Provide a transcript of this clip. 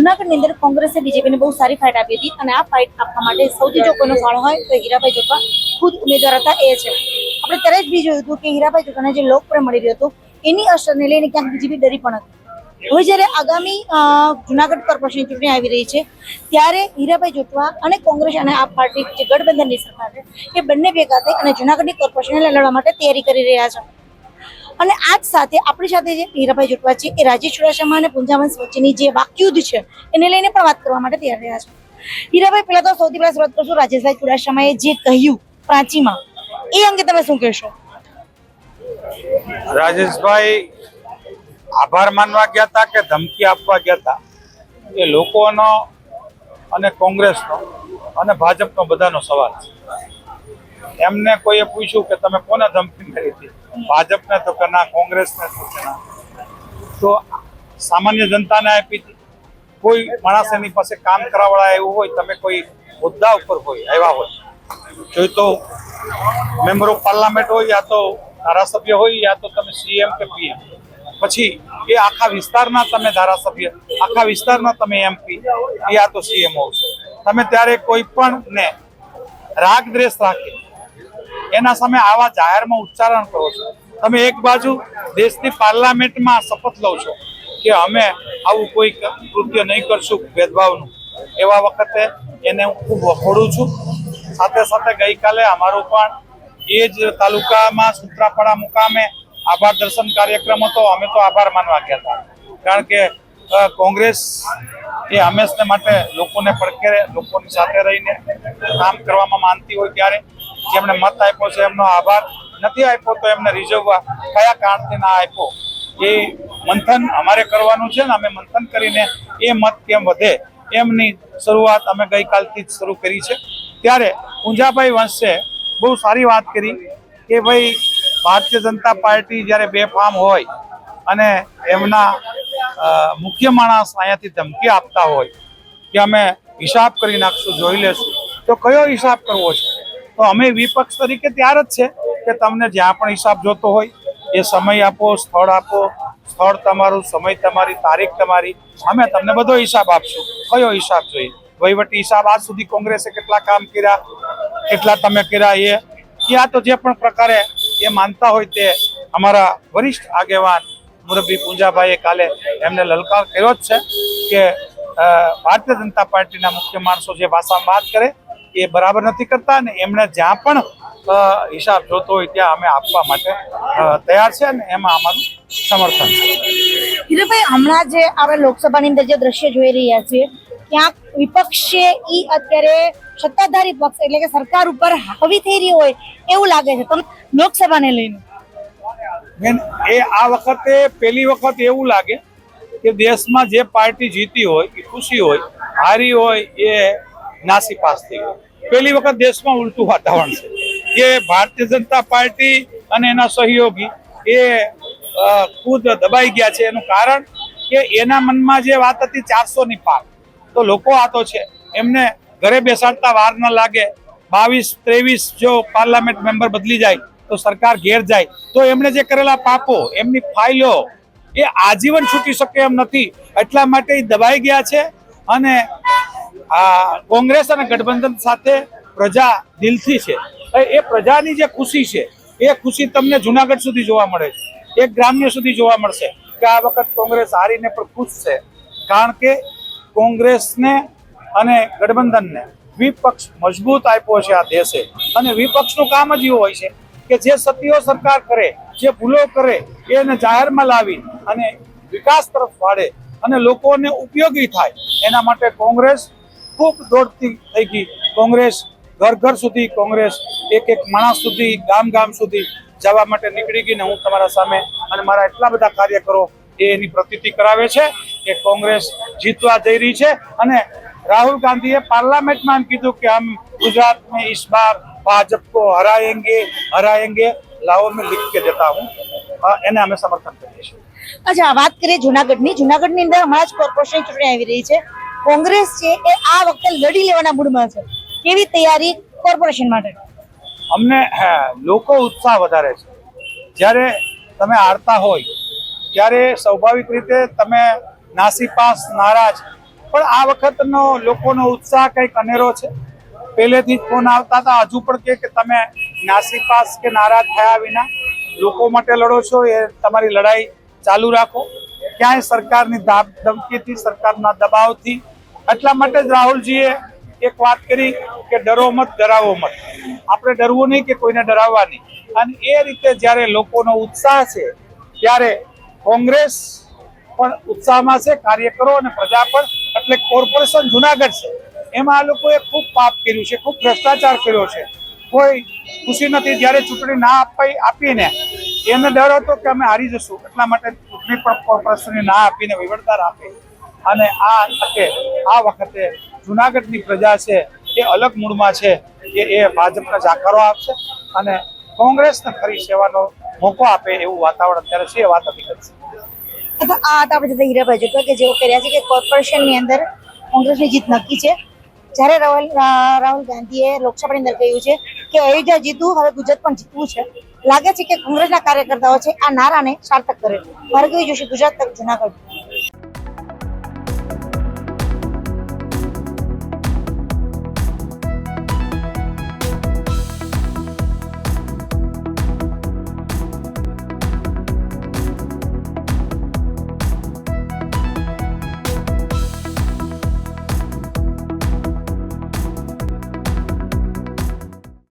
જુનાગઢની અંદર કોંગ્રેસે બીજેપીને બહુ સારી ફાઇટ આપી હતી અને આ ફાઇટ આપવા માટે સૌથી જો કોઈનો ફાળો હોય તો હીરાભાઈ જોટવા ખુદ ઉમેદવાર હતા એ છે. આપણે ત્યારે જ બી જોયું હતું કે હીરાભાઈ જોકાને જે લોકપ્રિય મળી રહ્યો હતો, એની અસરને લઈને ક્યાંક બીજેપી ડરી પણ હતી. હવે જ્યારે આગામી જુનાગઢ કોર્પોરેશન ચૂંટણી આવી રહી છે, ત્યારે હીરાભાઈ જોટવા અને કોંગ્રેસ અને આ પાર્ટી જે ગઠબંધનની સરકાર છે, એ બંને ભેગા થઈ અને જુનાગઢની કોર્પોરેશનને લડવા માટે તૈયારી કરી રહ્યા છે. અને આ જ સાથે આપણી સાથે જે હીરાભાઈ જોટવા છે, એ રાજેશ ચુડાસમા અને પુંજાવંશ વચ્ચેની જે વાકયુદ્ધ છે, એને લઈને પણ વાત કરવા માટે તૈયાર રહ્યા છે. હીરાભાઈ, પહેલા તો સૌથી પહેલા શરૂઆત કરશું રાજેશભાઈ ચુડાસમાએ જે કહ્યું પ્રાચીમાં. એ અંગે તમે શું કહેશો? રાજેશભાઈ, આભાર માનવા ગયા હતા કે ધમકી આપવા ગયા હતા? એ લોકોનો અને કોંગ્રેસનો અને ભાજપનો બધાનો સવાલ છે. એમને કોઈએ પૂછ્યું કે તમે કોને ધમકી કરી હતી? ભાજપને તો કે ના, કોંગ્રેસને તો કે ના. તો સામાન્ય જનતાને આપી હતી. કોઈ માણસ એની પાસે કામ કરાવડા એવું હોય, તમે કોઈ મુદ્દા ઉપર હોય, આવ્યા હોય. જોઈ તો મેમ્બર ઓફ પાર્લામેન્ટ હોય, યા તો ધારાસભ્ય હોય, યા તો તમે સીએમ કે પીએમ પછી એ આખા વિસ્તારના તમે ધારાસભ્ય, આખા વિસ્તારના તમે એમપી યા તો સીએમ હોવ છો. તમે ત્યારે કોઈ પણ ને રાગ દ્વેષ રાખી એના સામે આવા જાહેરમાં ઉચ્ચારણ કરો છો. તમે એક બાજુ દેશની પાર્લામેન્ટમાં શપથ લો છો કે અમે આવું કોઈ કૃત્ય નહીં કરશું ભેદભાવનું. એવા વખતે એને હું ખૂબ વખોડું છું. સાથે સાથે ગઈકાલે અમારું પણ એ જ તાલુકામાં સુત્રાપાડા મુકામે આભાર દર્શન કાર્યક્રમ હતો. અમે તો આભાર માનવા ગયા હતા. કારણ કે કોંગ્રેસ એ હંમેશને માટે લોકોને પડકે લોકોની સાથે રહીને કામ કરવામાં માનતી હોય ત્યારે જેમણે મત આપ્યો છે, એમનો આભાર નથી આપ્યો તો એમને રીઝવવા કયા કારણથી ના આપ્યો? એ મંથન અમારે કરવાનું છે ને અમે મંથન કરીને એ મત કેમ વધે? એમની શરૂઆત અમે ગઈકાલથી જ શરૂ કરી છે. ત્યારે પૂંજાભાઈ વંશે બહુ સારી વાત કરી કે ભાઈ, ભારતીય જનતા પાર્ટી જ્યારે બેફામ હોય અને એમના મુખ્ય માણસ અહીંયાથી ધમકી આપતા હોય કે અમે હિસાબ કરી નાખશું, જોઈ લેશું, તો કયો હિસાબ કરવો છે? તો અમે વિપક્ષ તરીકે ત્યાર જ છે કે તમને જ્યાં પણ હિસાબ જોતો હોય, એ સમય આપો, સ્થળ આપો, સ્થળ તમારું, સમય તમારી, તારીખ તમારી. અમે તમને બધો હિસાબ આપશું. કયો હિસાબ જોઈએ? વહીવટી હિસાબ આજ સુધી કોંગ્રેસે કેટલા કામ કર્યા, કેટલા તમે કર્યા એ આ તો જે પણ પ્રકારે એ માનતા હોય તે અમારા વરિષ્ઠ આગેવાન મુરબ્બી પૂંજાભાઈએ કાલે એમને લલકાર કર્યો જ છે કે ભારતીય જનતા પાર્ટીના મુખ્ય માણસો જે ભાષામાં વાત કરે એ બરાબર નથી કરતા અને એમણે જ્યાં પણ હિસાબ જોતો હોય ત્યાં અમે આપવા માટે તૈયાર છે અને એમાં અમારું સમર્થન છે. હીરાભાઈ હમણાં જે આપણે લોકસભાની અંદર જે દ્રશ્ય જોઈ રહ્યા છીએ ક્યાંક વિપક્ષ ઈ અત્યારે સત્તાધારી પક્ષ એટલે કે સરકાર ઉપર હાવી થઈ રહી હોય એવું લાગે છે. તમે લોકસભાને લઈને. બેન એ આ વખતે પહેલી વખત એવું લાગે કે દેશમાં જે પાર્ટી જીતી હોય એ ખુશી હોય હારી હોય એ નાસી પાસ થઈ ગયો. પહેલી વખત દેશમાં ઉલટું વાતાવરણ છે. કે ભારતીય જનતા પાર્ટી અને એના સહયોગી એ ખુદ દબાઈ ગયા છે. એનું કારણ કે એના મનમાં જે વાત હતી ચારસો ની પાર, તો લોકો આ તો છે. એમને ઘરે બેસાડતા વાર ન લાગે. બાવીસ, ત્રેવીસ જો પાર્લામેન્ટ મેમ્બર બદલી જાય, તો સરકાર ઘેર જાય. તો એમણે જે કરેલા પાપો, એમની ફાઇલો, એ આજીવન છૂટી શકે એમ નથી. એટલા માટે એ દબાઈ ગયા છે અને આ કોંગ્રેસ અને ગઠબંધન સાથે પ્રજા દિલથી છે. એ- પ્રજાની જે ખુશી છે, એ ખુશી તમને જુનાગઢ સુધી જોવા મળે છે. એક ગ્રામ્ય સુધી જોવા મળશે કે આ વખત કોંગ્રેસ હારીને પણ ખુશ છે. કારણ કે કોંગ્રેસને અને ગઠબંધનને વિપક્ષ મજબૂત આપ્યો છે આ દેશે. અને વિપક્ષનું કામ જ એવું હોય છે કે જે સત્યો સરકાર કરે, જે ભૂલો કરે એને જાહેરમાં લાવી અને વિકાસ તરફ વાળે અને લોકોને ઉપયોગી થાય. એના માટે કોંગ્રેસ ખૂબ દોડતી થઈ ગઈ. કોંગ્રેસ ઘર ઘર સુધી કોંગ્રેસ, એક એક માણસ સુધી, ગામ ગામ સુધી જવા માટે નીકળી ગઈ ને હું તમારા સામે અને મારા એટલા બધા કાર્યકરો એ એની પ્રતિતિ કરાવે છે કે કોંગ્રેસ જીતવા જઈ રહી છે. અને રાહુલ ગાંધીએ પાર્લામેન્ટમાં એમ કીધું કે આમ ગુજરાત મેં ઇસ બાર ભાજપ કો હરાએંગે હરાએંગે લાવો મેં લીખ કે દેતા હું. એને અમે સમર્થન કરીએ છીએ. અચ્છા વાત કરીએ જુનાગઢની. જુનાગઢની અંદર હમણાં જ કોર્પોરેશન ચૂંટણી આવી રહી છે. કોંગ્રેસ છે એ આ વખતે લડી લેવાના મૂડમાં છે. કેવી તૈયારી કોર્પોરેશન માટે? અમને લોકો ઉત્સાહ વધારે છે. જ્યારે તમે હારતા હોય, ત્યારે સ્વાભાવિક રીતે તમે નાસીપાસ નારાજ. પણ આ વખતનો લોકોનો ઉત્સાહ કંઈક અનેરો છે. પહેલેથી જ ફોન આવતા હતા, હજુ પણ કે તમે નાસીપાસ કે નારાજ થયા વિના લોકો માટે લડો છો, એ તમારી લડાઈ ચાલુ રાખો. ક્યાંય સરકારની ધમકીથી સરકારના દબાવથી એટલા માટે જ રાહુલજીએ એક વાત કરી કે ડરો મત, ડરાવો મત. આપણે ડરવું નહીં કે કોઈને ડરાવવા નહીં. અને એ રીતે જ્યારે લોકોનો ઉત્સાહ છે, ત્યારે કોંગ્રેસ પણ ઉત્સાહમાં છે, કાર્યકરો અને પ્રજા પણ, એટલે કોર્પોરેશન જુનાગઢ છે. એમાં આ લોકોએ ખૂબ પાપ કર્યું છે, ખૂબ ભ્રષ્ટાચાર કર્યો છે. કોઈ ખુશી નથી, જ્યારે ચૂંટણી ના અપાઈ આપીને એને ડર હતો કે અમે હારી જશું. એટલા માટે ચૂંટણી પણ કોર્પોરેશનને ના આપીને વહીવટદાર આપે. અને આ તકે આ વખતે જુનાગઢની પ્રજા છે, એ અલગ મૂળમાં છે કે એ ભાજપને જાકારો આપશે અને કોંગ્રેસને ફરી સેવાનો મોકો આપે એવું વાતાવરણ અત્યારે છે, એ વાત હકીકત છે. આ હતા આપણે હીરાભાઈ જોતા કે જેઓ કર્યા છે કે કોર્પોરેશનની અંદર કોંગ્રેસની જીત નક્કી છે. જ્યારે રાહુલ રાહુલ ગાંધીએ લોકસભાની અંદર કહ્યું છે કે અયોધ્યા જીતવું હવે ગુજરાત પણ જીતવું છે. લાગે છે કે કોંગ્રેસના કાર્યકર્તાઓ છે આ નારાને સાર્થક કરે. ભાર્ગવી જોશી ગુજરાત તક જુનાગઢ?